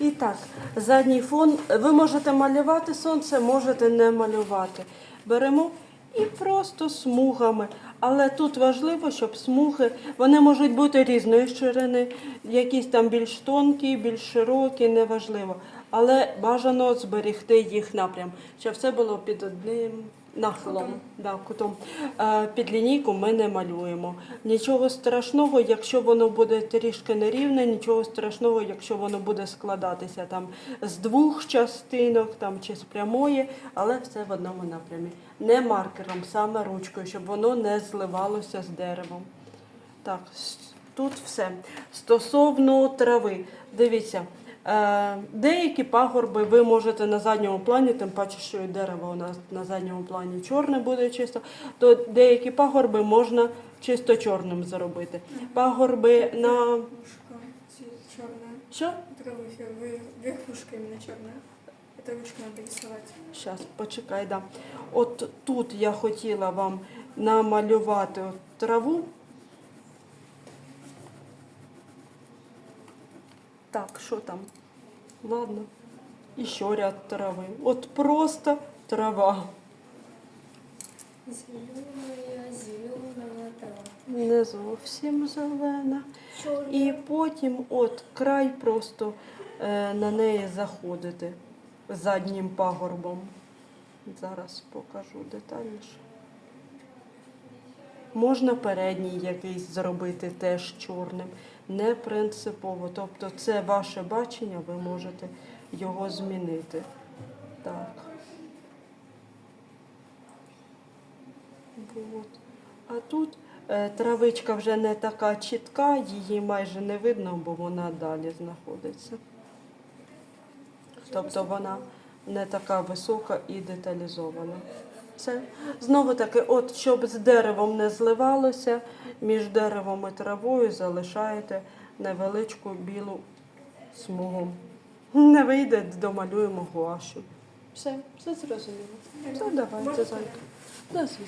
І так, задній фон. Ви можете малювати сонце, можете не малювати. Беремо і просто смугами. Але тут важливо, щоб смуги вони можуть бути різної ширини, якісь там більш тонкі, більш широкі, неважливо. Але бажано зберегти їх напрям, щоб все було під одним нахилом. Да, кутом. Е, Під лінійку ми не малюємо. Нічого страшного, якщо воно буде трішки нерівне, нічого страшного, якщо воно буде складатися там з двох частинок там, чи з прямої, але все в одному напрямі. Не маркером, саме ручкою, щоб воно не зливалося з деревом. Так, тут все. Стосовно трави, дивіться, деякі пагорби ви можете на задньому плані, тим паче, що і дерево у нас на задньому плані чорне буде чисто, то деякі пагорби можна чисто чорним зробити. Пагорби на черная. що? Верхушка ручкой надо рисовать. Щас, почекай, да. От тут я хотіла вам намалювати траву. Так, що там? Ладно. І ще ряд трави. От просто трава. Зеленая, зеленая трава. Не зовсім зелена. І потім от край просто е, на неї заходити заднім пагорбом. Зараз покажу детальніше. Можна передній якийсь зробити теж чорним, не принципово. Тобто це ваше бачення, ви можете його змінити. Так. Вот. А тут е, травичка вже не така чітка, її майже не видно, бо вона далі знаходиться. Тобто вона не така висока і деталізована. Це знову таки, от щоб з деревом не зливалося, між деревом і травою залишаєте невеличку білу смугу. Не вийде, домалюємо гуашу. Все, все зрозуміло. Все, давайте зайдемо. Да, звісно.